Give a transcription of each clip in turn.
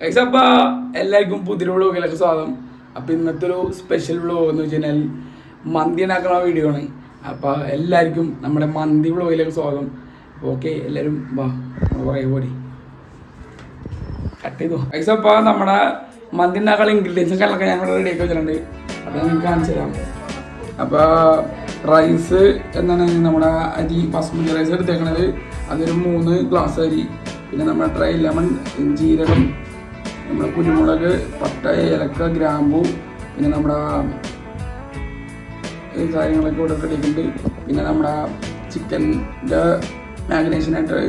അപ്പൊ എല്ലാവർക്കും പുതിയ വ്ളോഗിലേക്ക് സ്വാഗതം. അപ്പൊ ഇന്നത്തെ ഒരു സ്പെഷ്യൽ വ്ളോഗ് എന്ന് വെച്ച് കഴിഞ്ഞാൽ മന്തി ഉണ്ടാക്കുന്ന വീഡിയോ ആണ്. അപ്പൊ എല്ലാവർക്കും നമ്മുടെ മന്തി വ്ളോഗിലേക്ക് സ്വാഗതം. ഓക്കെ എല്ലാവരും വാ കുറേ പോടി കട്ട് ചെയ്തു. എക്സപ്പ നമ്മുടെ മന്തി ഉണ്ടാക്കാനുള്ള ഇൻഗ്രീഡിയൻസും കാര്യങ്ങളൊക്കെ ഞങ്ങൾ റെഡി ആക്കി വെച്ചിട്ടുണ്ട്. അപ്പൊ ഞാൻ കാണിച്ചു തരാം. അപ്പൊ റൈസ് എന്താണ് നമ്മുടെ അരി ബസ്മതി റൈസ് എടുത്തേക്കണത്. അതൊരു മൂന്ന് ഗ്ലാസ് അരി. പിന്നെ നമ്മുടെ ഡ്രൈ ലെമൺ ജീരകം നമ്മുടെ കുരുമുളക് പട്ട ഏലക്ക ഗ്രാമ്പു പിന്നെ നമ്മുടെ ഈ കാര്യങ്ങളൊക്കെ ഇവിടെ റെഡിയാക്കിയിട്ടുണ്ട് പിന്നെ നമ്മുടെ ചിക്കന്റെ മാഗ്നേഷനായിട്ട്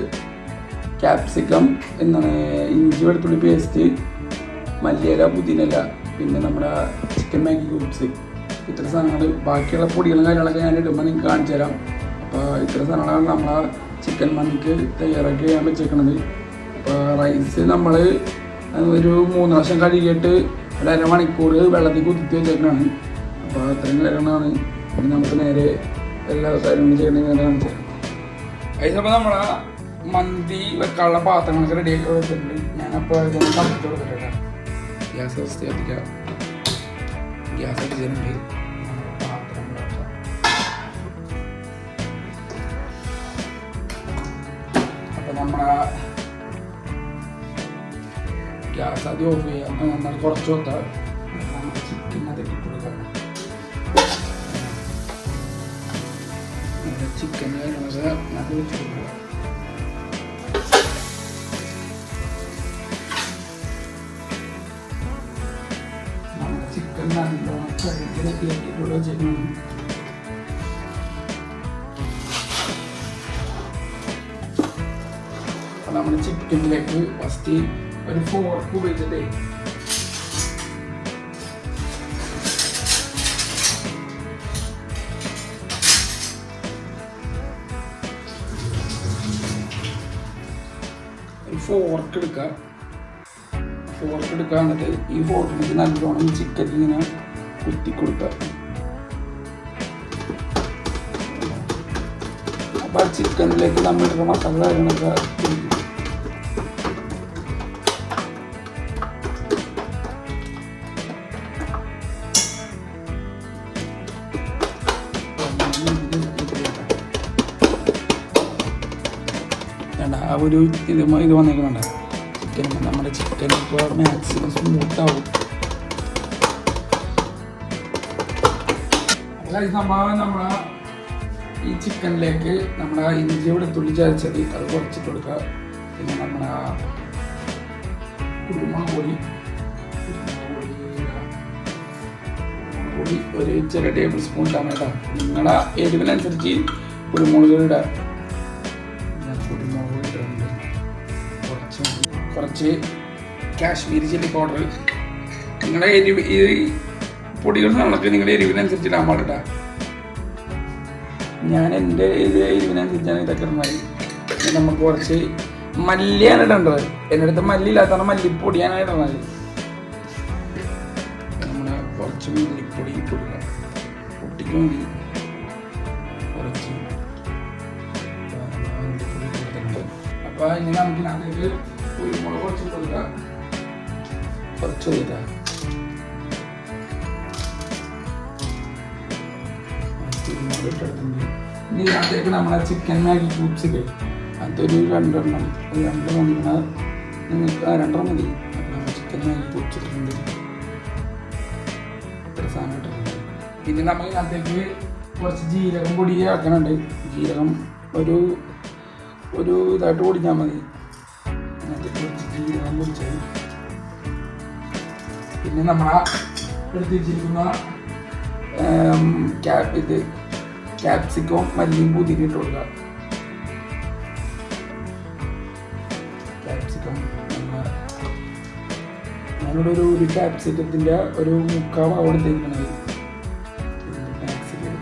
ക്യാപ്സിക്കം എന്താണ് ഇഞ്ചി വെളുത്തുള്ളി പേസ്റ്റ് മല്ലിയില പുതിനയില പിന്നെ നമ്മുടെ ചിക്കൻ മാഗി ക്യൂബ്സ്. ഇത്ര സാധനങ്ങൾ ബാക്കിയുള്ള പൊടികളും കാര്യങ്ങളൊക്കെ ഞാൻ ഇടുമ്പോൾ നിങ്ങൾക്ക് കാണിച്ചു തരാം. അപ്പോൾ ഇത്ര സാധനങ്ങളാണ് നമ്മളെ ചിക്കൻ മന്തിക്ക് തയ്യാറാക്കി ചെയ്യാൻ വെച്ചേക്കണത്. അപ്പോൾ റൈസ് നമ്മൾ ഒരു മൂന്ന് വർഷം കഴുകിയിട്ട് ഒരു അരമണിക്കൂർ വെള്ളത്തിൽ കുത്തിച്ച് വെച്ചേക്കാണ് അപ്പോൾ അത്രയും കാര്യങ്ങളാണ് ഇനി നമുക്ക് നേരെ എല്ലാ കാര്യങ്ങളും ചെയ്യുന്ന തരാം അതിനപ്പോൾ നമ്മളെ മന്തി വെക്കാനുള്ള പാത്രങ്ങളൊക്കെ റെഡിയാക്കി വെച്ചിട്ടുണ്ട്. ഞാനപ്പോൾ ഗ്യാസ് വ്യവസ്ഥ കത്തിക്കാം. ഗ്യാസ് കത്തിച്ചിട്ടുണ്ട് നമ്മളെ ഗ്യാസ് ആദ്യം ഓഫ് ചെയ്യാം എന്നാൽ കുറച്ച് വെക്കാം ചിക്കൻ അതൊക്കെ ഇട്ട് കൊടുക്കാം ചിക്കൻ കാര്യങ്ങളൊക്കെ അത് വെച്ച് നമ്മുടെ ചിക്കൻ നല്ലോണം കഴുകിയൊക്കെ ഇട്ടിട്ടുള്ള അപ്പോൾ നമ്മുടെ ചിക്കനിലേക്ക് ഫസ്റ്റ് ഒരു ഫോർക്ക് ഉപയോഗിച്ചിട്ടേ ഒരു ഫോർക്ക് എടുക്കുക ഫോർക്ക് എടുക്കുക എന്നിട്ട് ഈ ഫോർക്കിലേക്ക് നല്ലോണം ചിക്കൻ ഇങ്ങനെ കുത്തി കൊടുക്കുക ചിക്കനിലേക്ക് നമ്മൾ മസാല കാര്യങ്ങളൊക്കെ ഒരു ഇത് ഇത് വന്നേക്കുന്നുണ്ട് ചിക്കൻ നമ്മുടെ ചിക്കൻ ഇപ്പോൾ മാക്സിമം സ്മൂത്ത് ആവും. അതായത് സംഭവം നമ്മളെ ഈ ചിക്കനിലേക്ക് നമ്മുടെ ഇഞ്ചി വെളുത്തുള്ളി ചതച്ചത് അത് കുറച്ചിട്ട് കൊടുക്കുക. പിന്നെ നമ്മുടെ കുരുമുളക് പൊടി. കുരുമുളക് പൊടി ഒരു ചെറിയ ടേബിൾ സ്പൂൺ ഇട്ടാൽ കേട്ടോ നിങ്ങളുടെ എരിവിനനുസരിച്ച് കുരുമുളക് ഇടുക. കുറച്ച് കാശ്മീരി ചില്ലി പൗഡർ നിങ്ങളുടെ എരിവ് ഈ പൊടികൾ നമ്മളൊക്കെ നിങ്ങളുടെ എരിവിനനുസരിച്ച് ഇടാൻ പാടില്ല ഞാൻ എന്റെ ഇത് എരിവിനനുസരിച്ചാണ് ഇതൊക്കെ ഉണ്ടായി നമുക്ക് കുറച്ച് മല്ലിയാണ് ഇടേണ്ടത്. എന്റെ അടുത്ത് മല്ലി ഇല്ലാത്തതാണ് മല്ലിപ്പൊടിയാണ് ഇടുന്നത് നമ്മുടെ കുറച്ച് മല്ലിപ്പൊടി മതി കുറച്ച് അപ്പൊ ഇനി നമുക്ക് അതിലേക്ക് കുരുമുളക് കുറച്ച് കൊടുക്കാം കുറച്ച് കൊടുക്കാം കുരുമുളക് ഇനി അതേക്ക് നമ്മളെ ചിക്കൻ മാഗി ക്യൂബ്സ് ഇല്ലേ? അതൊരു രണ്ടെണ്ണം. ഒരു രണ്ട് നിങ്ങൾക്ക് ആ രണ്ടെണ്ണം മതി. അപ്പോൾ ചിക്കൻ മാഗി ക്യൂബ്സ് ഇട്ടിട്ടുണ്ട്. ഇത്ര സാധനം ഇട്ടിട്ടുണ്ട്. പിന്നെ നമ്മൾ ഇതിനകത്തേക്ക് കുറച്ച് ജീരകം പൊടി ആക്കണുണ്ട് ജീരകം ഒരു ഒരു ഇതായിട്ട് പൊടിഞ്ഞാൽ മതി. നമ്മൾ പൊടിച്ചത് പിന്നെ നമ്മളാ എടുത്ത് വെച്ചിരിക്കുന്ന ഇത് ക്യാപ്സിക്കോ മല്ലിയും പുതിരി ഇട്ട് കൊടുക്കുക. ക്യാപ്സിക്കം ഞങ്ങളുടെ ഒരു ഒരു ക്യാപ്സിക്കത്തിന്റെ ഒരു മുക്കാൽ അവിടെ തേക്കണത് ക്യാപ്സിക്കം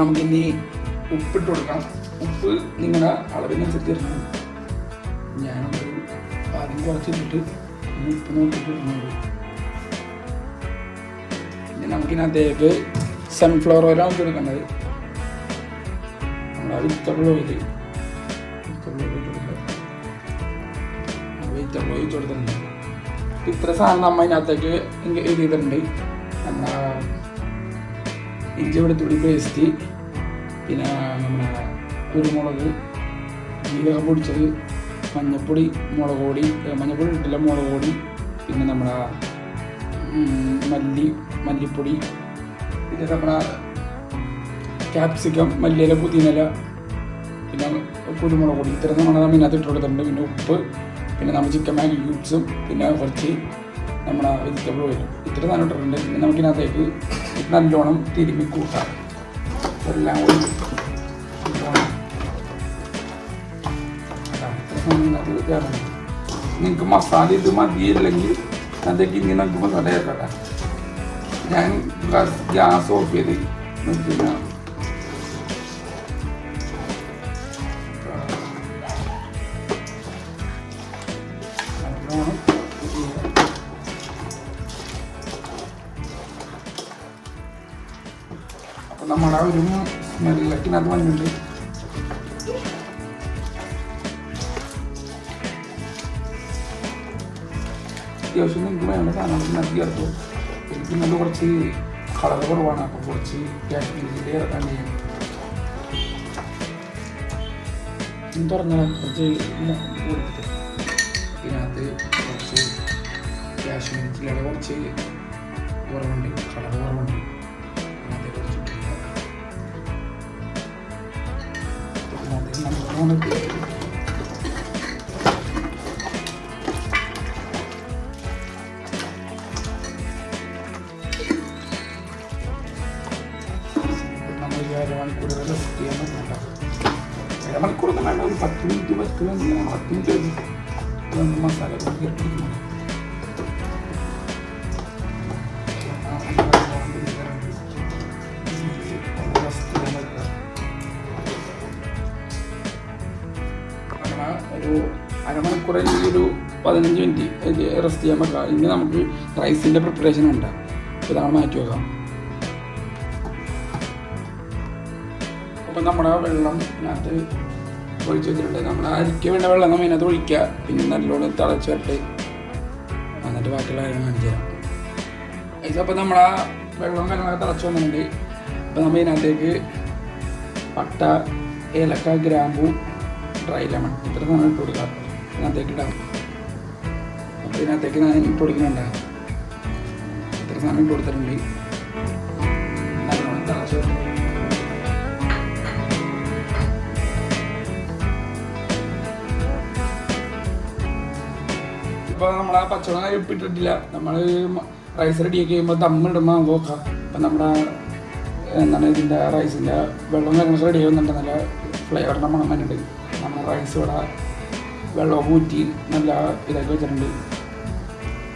നമുക്ക് ഇനി ഉപ്പിട്ട് കൊടുക്കാം. ഉപ്പ് നിങ്ങളുടെ അളവിനനുസരിച്ച് ഇടണം ഞാനൊരു ആദ്യം കുറച്ചിട്ടിട്ട് ഉപ്പ് നോക്കിയിട്ട് ഇടുന്നുള്ളൂ പിന്നെ നമുക്കിനകത്തേക്ക് സൺഫ്ലവർ ഓയിലാണ് കൊടുക്കേണ്ടത് നമ്മുടെ വെജിറ്റബിൾ ഓയിൽ ഒഴിച്ച് കൊടുത്തിട്ടുണ്ട് ഇത്ര സാധനം നമ്മൾ അതിനകത്തേക്ക് എഴുതിയിട്ടുണ്ട് നമ്മുടെ ഇഞ്ചി വെളുത്തുള്ളി പേസ്റ്റ് പിന്നെ നമ്മുടെ കുരുമുളക് ജീരകം പൊടിച്ചത് മഞ്ഞപ്പൊടി മുളക് പൊടി മഞ്ഞപ്പൊടി ഇട്ടില്ല മുളക് പൊടി പിന്നെ നമ്മുടെ മല്ലി മല്ലിപ്പൊടി പിന്നെ നമ്മുടെ ക്യാപ്സിക്കം മല്ലിയില പുതിനയില പിന്നെ കുരുമുളക് പൊടി. ഇത്ര നമ്മൾ അതിനകത്ത് ഇട്ട് കൊടുത്തിട്ടുണ്ട്. പിന്നെ ഉപ്പ് പിന്നെ നമ്മൾ ചിക്കൻ മാഗി ക്യൂബ്സും പിന്നെ കുറച്ച് നമ്മുടെ വെജിറ്റബിൾ ഓയിലും ഇത്ര നല്ല ഇട്ടിട്ടുണ്ട്. പിന്നെ നമുക്കിനകത്തേക്ക് നല്ലോണം തിരുമ്മി കൂട്ടാം. എല്ലാം കൂടി അതാണ് ഇത്ര സാധനം ഇതിനകത്ത് കയറണം നിങ്ങൾക്ക് മസാല ഇത് മതിയില്ലെങ്കിൽ അതിലേക്ക് ഇനി നമുക്ക് മസാല ചേർക്കട്ടെ ഞാൻ ഗ്യാസ് ഓഫ് ചെയ്ത് പിന്നെ നല്ലോണം അപ്പൊ നമ്മുടെ ഒരു സ്മെല്ലൊക്കെ അത് അത്യാവശ്യം നിങ്ങൾക്ക് വേണ്ട സാധനങ്ങൾ നൽകി ചേർത്തു എനിക്ക് നല്ല കുറച്ച് കളർ കുറവാണ് അപ്പോൾ കുറച്ച് കാശ്മീരിന്റെ ഇറക്കാൻ ചെയ്യാം. തുറന്നാൽ കുറച്ച് ഇതിനകത്ത് കുറച്ച് കാശ്മീരി ചില്ലയുടെ കുറച്ച് കുറവുണ്ട് കളർ കുറവുണ്ട്. അതിനകത്ത് കുറച്ചിട്ടില്ല ഇതിനകത്ത് നല്ലോണം അരമണിക്കൂർ റെസ്റ്റ് ചെയ്യാൻ നോക്കാം അരമണിക്കൂറൊന്നും വേണ്ട പത്ത് മിനിറ്റ് പത്ത് മിനിറ്റ് പത്ത് മിനിറ്റ് മസാല ഒരു അരമണിക്കൂർ അല്ലെങ്കിൽ ഒരു പതിനഞ്ച് മിനിറ്റ് റെസ്റ്റ് ചെയ്യാൻ പറ്റില്ല ഇനി നമുക്ക് റൈസിന്റെ പ്രിപ്പറേഷൻ ഉണ്ട് ഇതാണ് മാറ്റി വെക്കാം. അപ്പം നമ്മുടെ വെള്ളം ഇതിനകത്ത് ഒഴിച്ച് വെച്ചിട്ടുണ്ട്. നമ്മൾ അരിക്ക് വേണ്ട വെള്ളം നമ്മൾ ഇതിനകത്ത് ഒഴിക്കുക. പിന്നെ നല്ലോണം തിളച്ച് വരട്ടെ എന്നിട്ട് ബാക്കിയുള്ള കാര്യം കാണിച്ചു തരാം. അപ്പം ആ വെള്ളം കാര്യങ്ങളൊക്കെ തിളച്ച് വന്നിട്ടുണ്ട്. അപ്പം നമ്മൾ ഇതിനകത്തേക്ക് പട്ട ഏലക്ക ഗ്രാമ്പു ഡ്രൈ ലെമൺ ഇത്ര സാധനം ഇട്ട് കൊടുക്കുക ഇതിനകത്തേക്ക് ഇടാം. അപ്പം ഇതിനകത്തേക്ക് ഞാൻ ഇട്ട് കൊടുക്കുന്നുണ്ട്. ഇത്ര സാധനം ഇട്ട് കൊടുത്തിട്ടുണ്ട്. ഇപ്പൊ നമ്മളെ പച്ചവെള്ളം ഉപ്പിട്ടിട്ടില്ല നമ്മൾ റൈസ് റെഡിയാക്കി കഴിയുമ്പോൾ ദമ്മിടുമ്പോൾ നോക്ക. അപ്പൊ നമ്മുടെ എന്താണ് ഇതിന്റെ റൈസിന്റെ വെള്ളം കാര്യങ്ങളൊക്കെ റെഡി ആവുന്നുണ്ട്. നല്ല ഫ്ലേവറിന്റെ മണം വരുന്നുണ്ട്. നമ്മൾ റൈസ് ഇവിടെ വെള്ളം ഊറ്റി നല്ല ഇതൊക്കെ വെച്ചിട്ടുണ്ട്.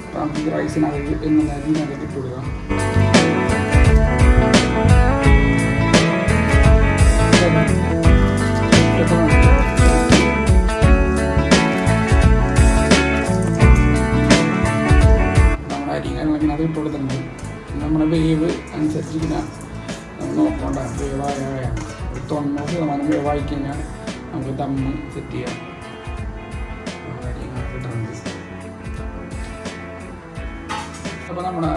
അപ്പം നമുക്ക് റൈസിനകത്ത് ഇട്ടുകൊടുക്കാം ഇട്ട് കൊടുക്കാം. നമ്മൾ നോക്കണ്ട വേവായ ഒരു തൊണ്ണൂറ് ശതമാനം വേവായി കഴിഞ്ഞാൽ നമുക്ക് തമ്മ് സെറ്റ് ചെയ്യാം. അപ്പോൾ നമ്മുടെ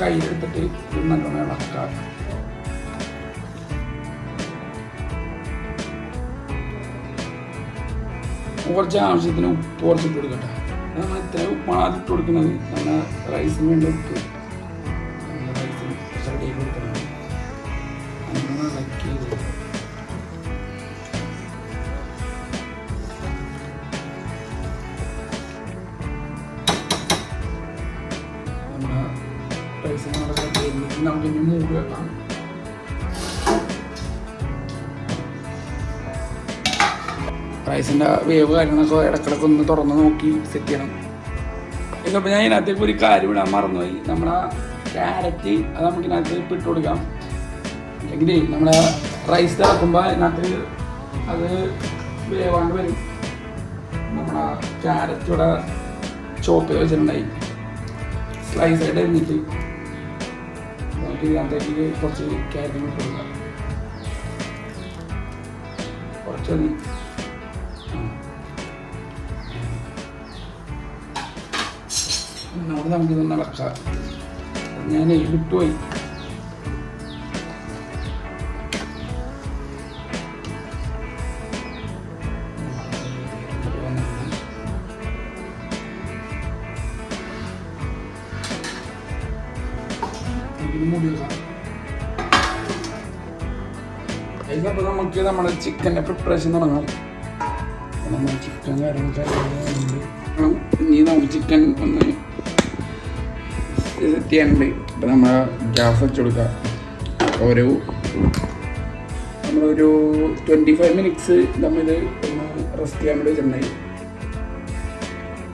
കയ്യിലെടുത്തിട്ട് നല്ലോണം ഇളക്കാം കുറച്ച് ആവശ്യത്തിന് ഉപ്പ് കുറച്ചിട്ട് കൊടുക്കട്ടെ. നമ്മൾ ഇത്ര ഉപ്പാണ് ഇട്ട് കൊടുക്കുന്നത്. നമ്മുടെ റൈസിന് വേണ്ടി ഉപ്പ്. റൈസിന്റെ വേവ് കാര്യങ്ങളൊക്കെ ഇടക്കിടക്ക് ഒന്ന് തുറന്ന് നോക്കി സെറ്റ് ചെയ്യണം. ഇതിപ്പോൾ ഞാൻ ഇതിനകത്തേക്ക് ഒരു കാര്യം ഇടാൻ മറന്നുപോയി. നമ്മുടെ ക്യാരറ്റ് അത് നമുക്ക് ഇതിനകത്ത് ഇട്ട് കൊടുക്കാം. അല്ലെങ്കിൽ നമ്മുടെ റൈസ് തിളക്കുമ്പോൾ ഇതിനകത്ത് അത് വേവാണ്ട് വരും. നമ്മുടെ ക്യാരറ്റ് ഇവിടെ ചോപ്പ് വെച്ചിട്ടുണ്ടായി. സ്ലൈസ് ആയിട്ട് എന്നിട്ട് ഈ അതിലേക്ക് കുറച്ച് കാര്യം കൊടുക്കുക കുറച്ചൊന്ന് അവിടെ നമുക്കിതൊന്ന് ഇളക്കാം ഞാൻ വിട്ടുപോയി ഇതിന് മൂടി വെക്കാം ഇതിനപ്പോൾ നമുക്ക് നമ്മുടെ ചിക്കന്റെ പ്രിപ്പറേഷൻ തുടങ്ങാം. നമ്മൾ ചിക്കൻ കാര്യങ്ങളൊക്കെ ഇനി നമുക്ക് ചിക്കൻ ഒന്ന് സെറ്റ് ചെയ്യാനുണ്ട് നമ്മൾ ഗ്യാസ് വെച്ച് ഒരു നമ്മളൊരു ട്വന്റി ഫൈവ് മിനിറ്റ്സ് നമ്മൾ ഒന്ന് റെസ്റ്റ് ചെയ്യാൻ വേണ്ടി വെച്ചിട്ടുണ്ടായി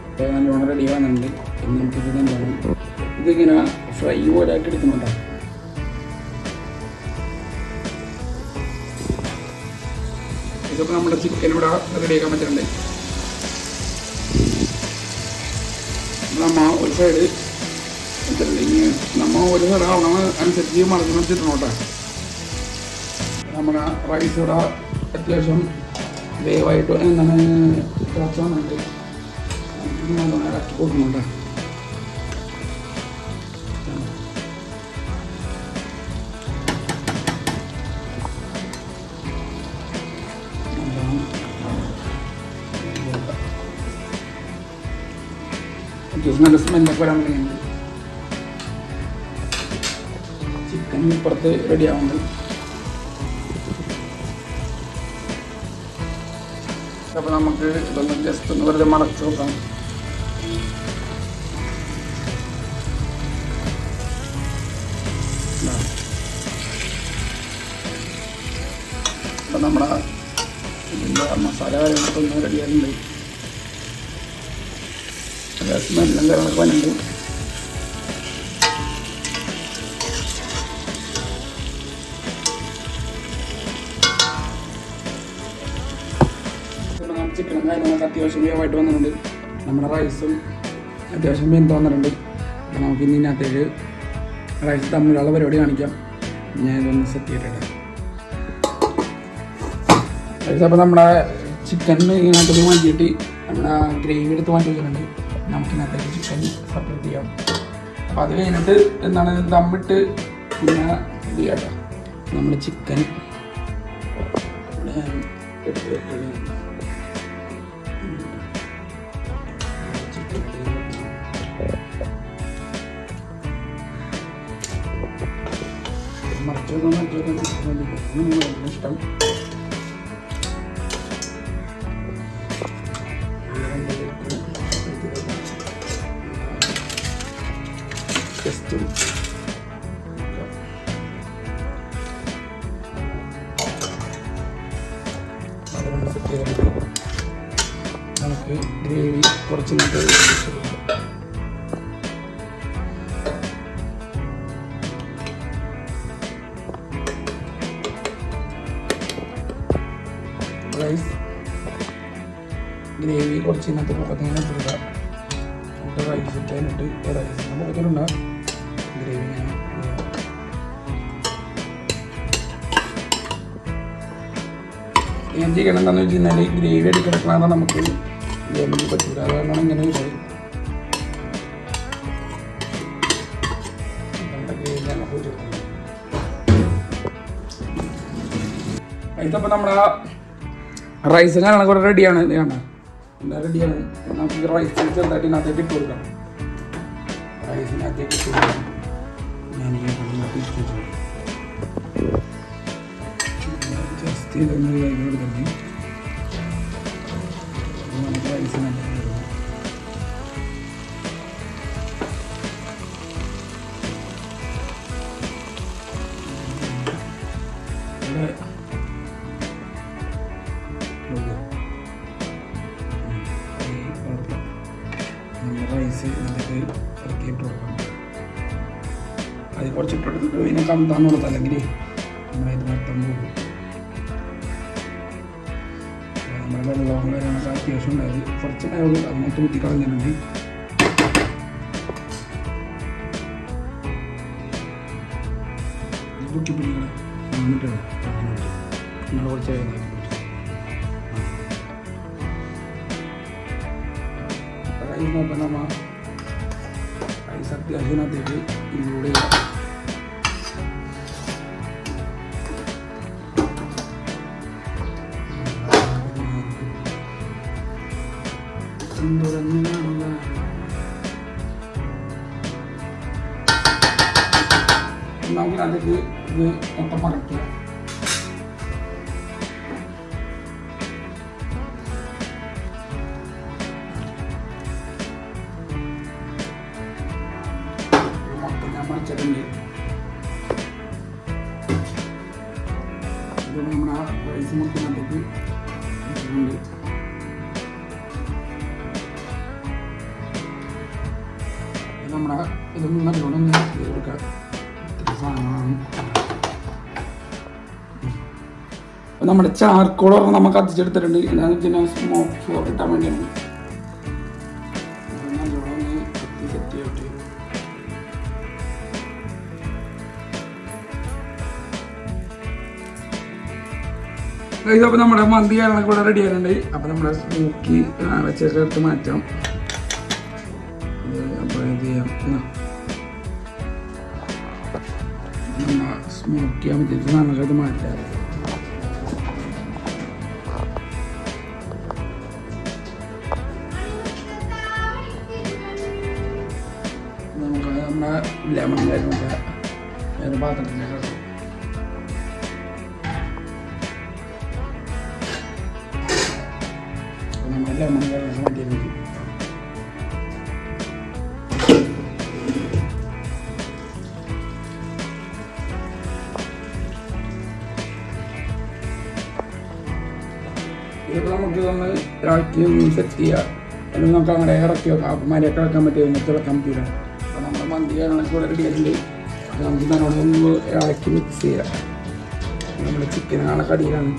അപ്പോൾ നല്ലോണം റെഡി ആവുന്നുണ്ട് നമുക്കിത് എന്താണ് ഇതിങ്ങനെ ഫ്രൈ പോലെ ആക്കി എടുക്കുന്നുണ്ടോ ഇതിപ്പോൾ നമ്മുടെ ചിക്കൻ ഇവിടെ റെഡിയാക്കാൻ പറ്റുന്നുണ്ട്. നമ്മ ഒരു സൈഡ് നമ്മ ഒരു സൈഡ് ആവണം അനുസരിച്ച് മറന്നു വെച്ചിട്ടുണ്ടോട്ടെ നമ്മുടെ റൈസ് ഇവിടെ അത്യാവശ്യം വേവായിട്ട് എന്താണ് തിളച്ച് വന്നിട്ട്. ഇറക്കി കൊടുക്കുന്നുണ്ടോ. നല്ല സ്മെല്ലൊക്കെ വരാൻ തുടങ്ങിയിട്ടുണ്ട് ചിക്കൻ ഇപ്പുറത്ത് റെഡി ആവുന്നുണ്ട് അപ്പോൾ നമുക്ക് ഇതൊന്ന് ജസ്റ്റ് ഒന്ന് വെറുതെ മടച്ച് നോക്കാം അപ്പം നമ്മുടെ മസാല കാര്യങ്ങളൊക്കെ ഒന്ന് റെഡിയായിട്ടുണ്ട് വന്നിട്ടുണ്ട് ഇപ്പം നമ്മൾ ചിക്കനും കാര്യങ്ങളൊക്കെ അത്യാവശ്യം വേവായിട്ട് വന്നിട്ടുണ്ട് നമ്മുടെ റൈസും അത്യാവശ്യം വെന്ത് വന്നിട്ടുണ്ട് അപ്പം നമുക്ക് ഇനി ഇതിനകത്തേക്ക് റൈസ് തമ്മിലുള്ള പരിപാടി കാണിക്കാം. ഞാൻ ഇതൊന്ന് സെറ്റ് ചെയ്തിട്ടുണ്ട്. റൈസ് അപ്പോൾ നമ്മുടെ ചിക്കൻ ഇതിനകത്തേക്ക് മാറ്റിയിട്ട് നമ്മുടെ ഗ്രേവി എടുത്ത് മാറ്റി വെച്ചിട്ടുണ്ട്. നമുക്ക് ഇതിനകത്തേക്ക് ചിക്കൻ സെപ്പറേറ്റ് ചെയ്യാം അപ്പോൾ അത് കഴിഞ്ഞിട്ട് എന്താണ് ദമ്മിട്ട് പിന്നെ ഇത് കേട്ടോ നമ്മൾ ചിക്കൻ ഇഷ്ടം ചെയ്തിട്ട് നമുക്ക് ഗ്രേവി കുറച്ച് നമുക്ക് റൈസ് ഗ്രേവി കുറച്ച് ഇന്നത്തെ പൊക്കത്തിങ്ങനെ കൊടുക്കുക എന്നിട്ട് റൈസ് ഇട്ടിട്ട് റൈസിന്റെ പൊക്കത്തിലുണ്ടാകും ഗ്രേവി ഇങ്ങനെ ഞാൻ ചെയ്യണം എന്താണെന്ന് വെച്ച് കഴിഞ്ഞാൽ ഗ്രേവി എടുക്കണം നമുക്ക് ഗവൺമെന്റ് പറ്റില്ല അതുകൊണ്ടാണ് ഇങ്ങനെ വെച്ചിട്ടുണ്ട് ഇതിപ്പോൾ നമ്മുടെ റൈസ് കാണാൻ കൂടെ റെഡിയാണ് എല്ലാം റെഡിയാണ് നമുക്ക് റൈസ് ചെറുതായിട്ട് ഇതിനകത്തേക്ക് ഇട്ട് കൊടുക്കണം റൈസിനകത്തേക്ക് ഇട്ട് കൊടുക്കാം. ജസ്റ്റ് ഇതൊന്ന് ഇതാക്കി കൊടുക്കണം ഇത് നമുക്ക് കുഴപ്പമില്ല. നമ്മൾ റൈസ് ഇതിലേക്ക് ഇറക്കിയിട്ട് കൊടുക്കണം. അത് കുറച്ചിട്ടെടുത്തിട്ട് പിന്നെ കമ്താന്ന് കൊടുത്താൽ നമ്മുടെ വെള്ളവും കാര്യങ്ങളൊക്കെ അത്യാവശ്യം ഉണ്ടായത് കുറച്ച് നേരം അത് മൊത്തം ഊറ്റി കളഞ്ഞിട്ടുണ്ട് കുട്ടി പിടിക്കണം എന്നിട്ടാണ് നിങ്ങൾ കുറച്ച് കഴിഞ്ഞാൽ റൈസ് നോക്കാം നമ്മ റൈസ് അത്യാവശ്യത്തിനകത്തേക്ക് ഇൻക്ലൂഡ് ചെയ്യാം എന്തുറങ്ങുന്നുള്ള നമുക്കതിലേക്ക് ഇത് മൊത്തം മറക്കുക മൊത്തം ഞാൻ മറിച്ചിട്ടുണ്ട് ഇത് നമ്മുടെ ആ റൈസ് മൊത്തത്തിനകത്തേക്ക് ഇട്ടിട്ടുണ്ട് നമ്മുടെ ചാർക്കോൾ പറഞ്ഞാൽ നമുക്ക് കത്തിച്ചെടുത്തിട്ടുണ്ട്. എന്താണെന്ന് വെച്ചാൽ സ്മോക്ക് ഫ്ലോർ കിട്ടാൻ വേണ്ടിയാണ്. ഇത് നല്ലോണം ഒന്ന് കത്തി സെറ്റ് ചെയ്തിട്ട് ഗൈസ് അപ്പോൾ നമ്മുടെ മന്തി കാര്യങ്ങളൊക്കെ ഇവിടെ റെഡി ആയിട്ടുണ്ട് അപ്പോൾ നമ്മുടെ സ്മോക്കി വെച്ചൊക്കെ മാറ്റാം സ്മൂക്കി നമുക്കത് മാറ്റാം. ലെമൺ കാര്യങ്ങളൊക്കെ വേറെ പാത്രത്തിലേക്ക് ഇടാം. നമ്മുടെ ലെമൺ കാര്യങ്ങളൊക്കെ മാറ്റിയിട്ടുണ്ട് ഇതിപ്പോൾ നമുക്ക് ഒന്ന് ഇളക്കി സെറ്റ് ചെയ്യാം. അല്ലെങ്കിൽ നമുക്ക് അങ്ങനെ ഇറക്കി വെക്കാം അപ്പം മരയൊക്കെ ഇളക്കാൻ പറ്റിയ തിളക്കാൻ പറ്റില്ല റെഡി ആയിട്ടുണ്ട്. അപ്പോൾ നമുക്ക് നല്ലോണം ഒന്ന് ഇളക്കി മിക്സ് ചെയ്യാം. നമ്മുടെ ചിക്കൻ നാളെ കടിയിലാണ്.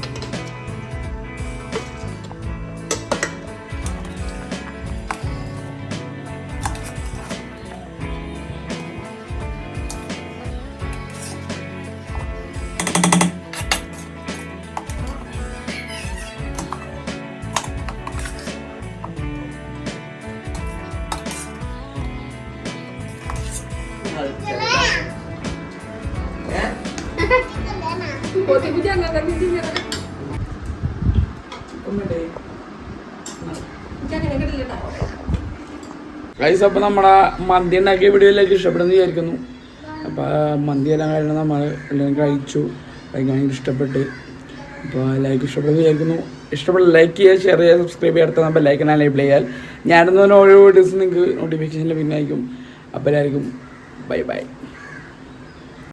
Ako. ഗൈസ് അപ്പോൾ നമ്മുടെ മന്തി ഉണ്ടാക്കിയ വീഡിയോയിലേക്ക് ഇഷ്ടപ്പെടുന്നു വിചാരിക്കുന്നു. അപ്പോൾ മന്തി എല്ലാം കഴിഞ്ഞ് നമ്മൾ എല്ലാം കഴിച്ചു. കഴിക്കാണെങ്കിൽ ഇഷ്ടപ്പെട്ട്. അപ്പോൾ ലൈക്ക് ഇഷ്ടപ്പെടുന്നു വിചാരിക്കുന്നു. ഇഷ്ടപ്പെട്ട ലൈക്ക് ചെയ്യുക ഷെയർ ചെയ്യുക സബ്സ്ക്രൈബ് ചെയ്യാത്ത നമ്മൾ ലൈക്ക് എന്നാൽ ലൈബിൾ ചെയ്യാൽ ഞാനെന്ന് ഓരോ വീഡിയോസ് നിങ്ങൾക്ക് നോട്ടിഫിക്കേഷൻ ലഭിക്കുന്നതായിരിക്കും അപ്പോൾ എല്ലാവർക്കും 拜拜。